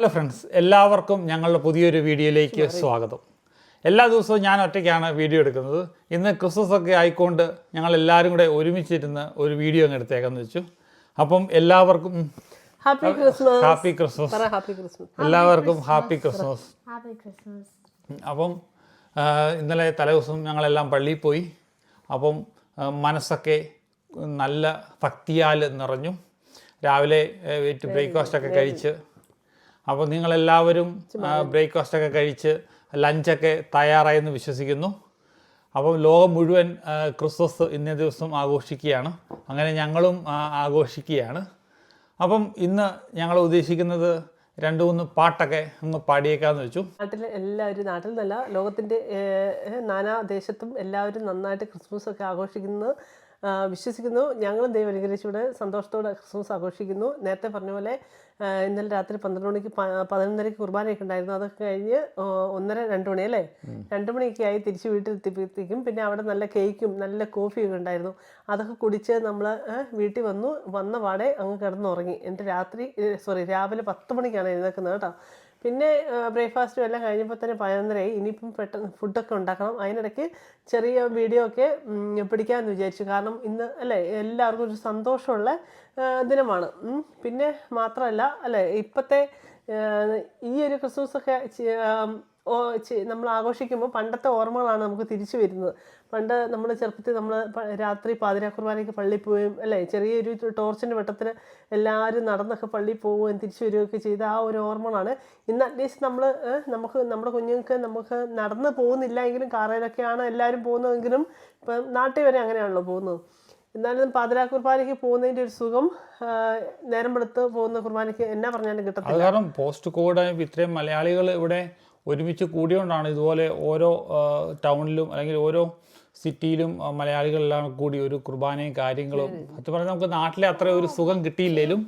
Hello friends എല്ലാവർക്കും ഞങ്ങളുടെ പുതിയൊരു വീഡിയോയിലേക്ക് സ്വാഗതം. എല്ലാ ദിവസവും ഞാൻ ഒറ്റയ്ക്കാണ് വീഡിയോ എടുക്കുന്നത്. ഇന്ന് ക്രിസ്മസ് ഒക്കെ ആയിക്കൊണ്ട് ഞങ്ങൾ എല്ലാവരും കൂടെ ഒരുമിച്ചിരുന്ന് ഒരു വീഡിയോ അങ്ങ് എടുത്തേക്കെന്ന് വെച്ചു. അപ്പം എല്ലാവർക്കും happy Christmas happy Christmas happy Christmas എല്ലാവർക്കും ഹാപ്പി ക്രിസ്മസ് അപ്പം ഇന്നലെ തലേദിവസം ഞങ്ങളെല്ലാം പള്ളിയിൽ പോയി. അപ്പം മനസ്സൊക്കെ നല്ല ഭക്തിയാൽ നിറഞ്ഞു. രാവിലെ വെയിറ്റ് ബ്രേക്ക്ഫാസ്റ്റൊക്കെ കഴിച്ച് അപ്പോൾ നിങ്ങളെല്ലാവരും ബ്രേക്ക്ഫാസ്റ്റൊക്കെ കഴിച്ച് ലഞ്ചൊക്കെ തയ്യാറായി എന്ന് വിശ്വസിക്കുന്നു. അപ്പം ലോകം മുഴുവൻ ക്രിസ്മസ് ഇന്നേ ദിവസം ആഘോഷിക്കുകയാണ്. അങ്ങനെ ഞങ്ങളും ആഘോഷിക്കുകയാണ്. അപ്പം ഇന്ന് ഞങ്ങൾ ഉദ്ദേശിക്കുന്നത് രണ്ട് മൂന്ന് പാട്ടൊക്കെ ഒന്ന് പാടിയേക്കാന്ന് വെച്ചു. നാട്ടിൽ എല്ലാവരും നാട്ടിൽ നിന്നല്ല ലോകത്തിന്റെ നാനാ ദേശത്തും എല്ലാവരും നന്നായിട്ട് ക്രിസ്മസ് ഒക്കെ ആഘോഷിക്കുന്നു ആ, വിശ്വസിക്കുന്നു. ഞങ്ങളും ദൈവം അനുഗ്രഹിച്ചിവിടെ സന്തോഷത്തോടെ ക്രിസ്മസ് ആഘോഷിക്കുന്നു. നേരത്തെ പറഞ്ഞ പോലെ ഇന്നലെ രാത്രി പന്ത്രണ്ട് മണിക്ക് പതിനൊന്നരയ്ക്ക് കുർബാനയൊക്കെ ഉണ്ടായിരുന്നു. അതൊക്കെ കഴിഞ്ഞ് ഒന്നര രണ്ട് മണി അല്ലേ? രണ്ട് മണിയൊക്കെ ആയി തിരിച്ച് വീട്ടിൽ എത്തിയപ്പോഴത്തേക്കും പിന്നെ അവിടെ നല്ല കേക്കും നല്ല കോഫിയൊക്കെ ഉണ്ടായിരുന്നു. അതൊക്കെ കുടിച്ച് നമ്മൾ വീട്ടിൽ വന്നു. വന്ന പാടെ അങ്ങ് കിടന്നുറങ്ങി. എന്നിട്ട് രാത്രി സോറി രാവിലെ പത്ത് മണിക്കാണ് എഴുന്നേൽക്കുന്നത് കേട്ടോ. പിന്നെ ബ്രേക്ക്ഫാസ്റ്റും എല്ലാം കഴിഞ്ഞപ്പോൾ തന്നെ പതിനൊന്നരയായി. ഇനിയിപ്പം പെട്ടെന്ന് ഫുഡൊക്കെ ഉണ്ടാക്കണം. അതിനിടയ്ക്ക് ചെറിയ വീഡിയോ ഒക്കെ പിടിക്കാമെന്ന് വിചാരിച്ചു. കാരണം ഇന്ന് അല്ലേ എല്ലാവർക്കും ഒരു സന്തോഷമുള്ള ദിനമാണ്. പിന്നെ മാത്രമല്ല അല്ലേ ഇപ്പോഴത്തെ ഈ ഒരു ക്രിസ്മസ് ഒക്കെ നമ്മൾ ആഘോഷിക്കുമ്പോൾ പണ്ടത്തെ ഓർമ്മകളാണ് നമുക്ക് തിരിച്ചു വരുന്നത്. പണ്ട് നമ്മൾ ചെറുപ്പത്തിൽ നമ്മൾ രാത്രി പാതിരാ പള്ളിയിൽ പോവുകയും അല്ലേ? ചെറിയൊരു ടോർച്ചിന്റെ വെട്ടത്തിൽ എല്ലാവരും നടന്നൊക്കെ പള്ളിയിൽ പോവുകയും തിരിച്ചു വരികയൊക്കെ ചെയ്ത ആ ഒരു ഓർമ്മകളാണ്. ഇന്ന് അറ്റ്ലീസ്റ്റ് നമ്മൾ നമുക്ക് നമ്മുടെ കുഞ്ഞുങ്ങൾക്ക് നമുക്ക് നടന്ന് പോകുന്നില്ല എങ്കിലും കാറയിലൊക്കെയാണ് എല്ലാവരും പോകുന്നതെങ്കിലും ഇപ്പം നാട്ടിൽ വരെ അങ്ങനെയാണല്ലോ പോകുന്നത്. എന്നാലും പാതിരാ കുർബാനയ്ക്ക് പോകുന്നതിന്റെ ഒരു സുഖം നേരം വെളുത്ത് പോകുന്ന കുർബാനയ്ക്ക് എന്നാ പറഞ്ഞാലും കിട്ടത്തില്ല. കാരണം പോസ്റ്റ് കോഡ് ഇത്രയും മലയാളികൾ ഇവിടെ ഒരുമിച്ച് കൂടിയോണ്ടാണ് ഇതുപോലെ ഓരോ ടൗണിലും അല്ലെങ്കിൽ ഓരോ സിറ്റിയിലും മലയാളികളെല്ലാം കൂടി ഒരു കുർബാനയും കാര്യങ്ങളും സത്യം പറഞ്ഞാൽ നമുക്ക് നാട്ടിലെ അത്ര ഒരു സുഖം കിട്ടിയില്ലെങ്കിലും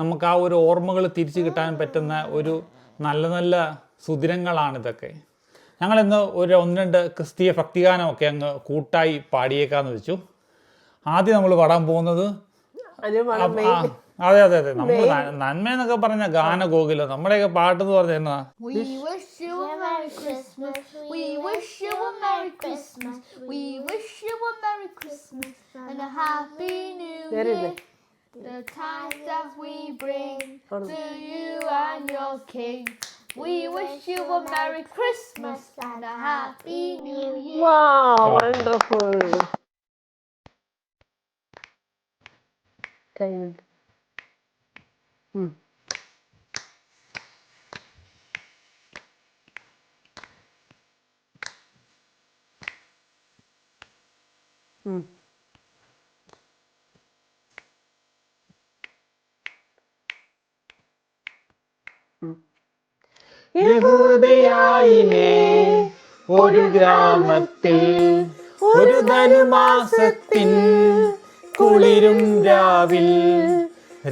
നമുക്ക് ആ ഒരു ഓർമ്മകൾ തിരിച്ചു കിട്ടാൻ പറ്റുന്ന ഒരു നല്ല നല്ല സുദിനങ്ങളാണ് ഇതൊക്കെ. ഞങ്ങളിന്ന് ഒരു ഒന്ന് രണ്ട് ക്രിസ്തീയ ഭക്തിഗാനമൊക്കെ അങ്ങ് കൂട്ടായി പാടിയേക്കാന്ന് വെച്ചു. ആദ്യം നമ്മൾ പാടാൻ പോകുന്നത് അതെ അതെ അതെ നമ്മൾ നന്മ എന്നൊക്കെ പറഞ്ഞ ഗാനഗോകുലം നമ്മുടെയൊക്കെ പാട്ട് എന്ന് പറഞ്ഞ എന്നാ. The times that we bring to you and your King. We wish you a Merry Christmas and a Happy New Year. Wow, wonderful. Kind. യഹൂദയായിനെ ഒരു ഗ്രാമത്തിൽ ഒരു ധനുമാസത്തിൽ കുളിരും രാവിൽ.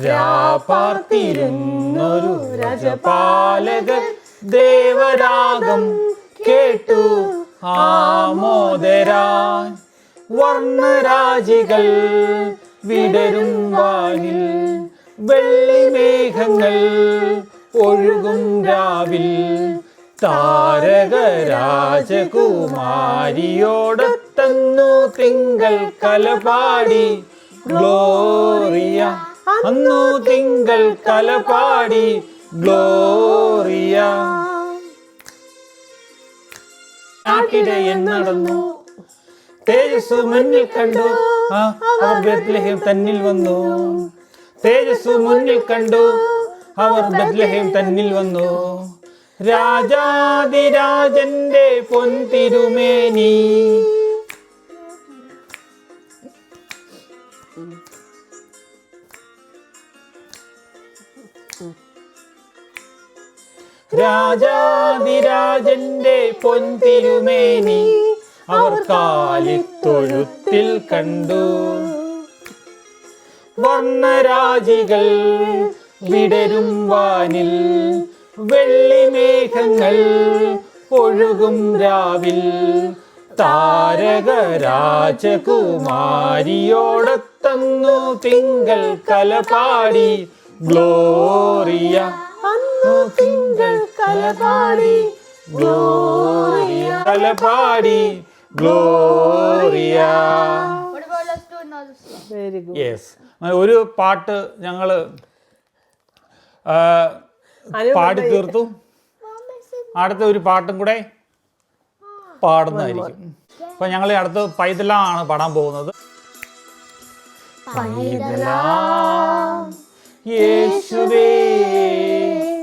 രാപാർത്തിരുന്നൊരു രജപാലകൻ ദേവരാഗം കേട്ടു. ആമോദരാൻ വർണരാജികൾ വിടരും വാനിൽ വെള്ളിമേഘങ്ങൾ ഒഴുകും രാവിൽ. താരക രാജകുമാരിയോടൊത്തന്നു തിങ്കൾ കലപാടി. ഗ്ലോറിയ അന്നു തിങ്കൾ കലപാടി ഗ്ലോറിയ. നാട്ടിടയൻ നടന്നു. തേജസ് മുന്നിൽ കണ്ടു. അവർ ബത്ലഹേം തന്നിൽ വന്നു. തേജസ് മുന്നിൽ കണ്ടു. അവർ ബത്ലഹേം തന്നിൽ വന്നു. രാജാതിരാജന്റെ പൊൻതിരുമേനി. രാജാതിരാജന്റെ പൊന്തിരുമേനി അവർ കാലിത്തൊഴുത്തിൽ കണ്ടു. വർണരാജികൾ വിടരും വാനിൽ വെള്ളിമേഘങ്ങൾ ഒഴുകും രാവിൽ. താരകരാജകുമാരിയോടത്തന്നു തിങ്കൾ കലപാടി ഗ്ലോറിയ അന്നു തിങ്കൾ കലപാടി. ഗ്ലോറിയ കലപാടി. ഗ്ലോറിയ? വെരി ഗുഡ് യെസ് ഒരു പാട്ട് ഞങ്ങൾ പാടി തീർത്തു. അടുത്ത ഒരു പാട്ടും കൂടെ പാടുന്നതായിരിക്കും. അപ്പൊ ഞങ്ങൾ അടുത്ത് പൈതലാണ് പാടാൻ പോകുന്നത്. യേശുവേ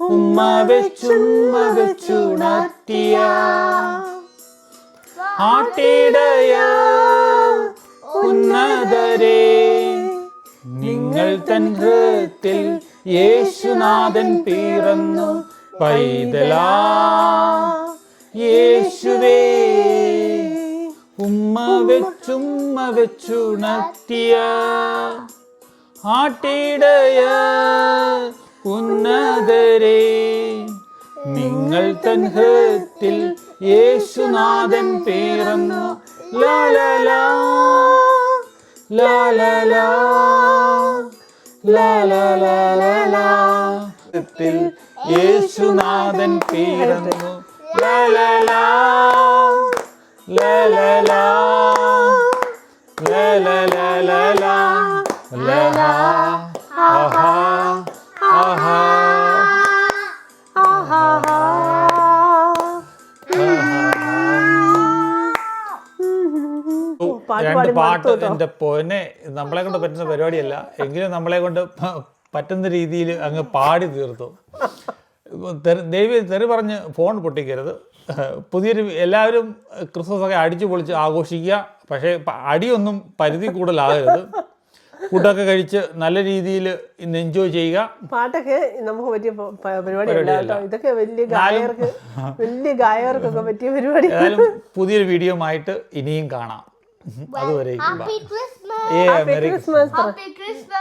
ഉമ്മ വെച്ചുമ്മ വെച്ചുണർത്തിയ ആട്ടിടയ ഉന്നതരേ. നിങ്ങൾ തൻ ഹൃത്തിൽ യേശുനാഥൻ പിറന്നു പൈതലാ. യേശുവേ. ഉമ്മ വെച്ചുമ്മ വെച്ചുണർത്തിയ ആട്ടിടയ ഉന്നതരേ നിങ്ങൾ തൻഹത്തിൽ യേശുനാഥൻ പിറന്നു ലാലലാ ലാലലാ ലാലലാ ത്തിൽ യേശുനാഥൻ പിറന്നു ലാലലാ രണ്ട് പാടി പാട്ട് എന്റെ പൊന്നെ നമ്മളെ കൊണ്ട് പറ്റുന്ന പരിപാടിയല്ല. എങ്കിലും നമ്മളെ കൊണ്ട് പറ്റുന്ന രീതിയിൽ അങ്ങ് പാടി തീർത്തു. ദൈവം തെറി പറഞ്ഞ് ഫോൺ പൊട്ടിക്കരുത്. പുതിയൊരു എല്ലാവരും ക്രിസ്മസ് ഒക്കെ അടിച്ചു പൊളിച്ച് ആഘോഷിക്കുക. പക്ഷേ അടിയൊന്നും പരിധി കൂടുതലാകരുത്. ഫുഡൊക്കെ കഴിച്ച് നല്ല രീതിയിൽ ഇന്ന് എൻജോയ് ചെയ്യുക. പാട്ടൊക്കെ നമുക്ക് പറ്റിയ പരിപാടി കേട്ടോ. ഇതൊക്കെ വലിയ ഗായകർക്ക് വലിയ ഗായകർക്കൊക്കെ പറ്റിയ പരിപാടി. പുതിയൊരു വീഡിയോ ആയിട്ട് ഇനിയും കാണാം. അതുവരെ! ക്രിസ്മസ്!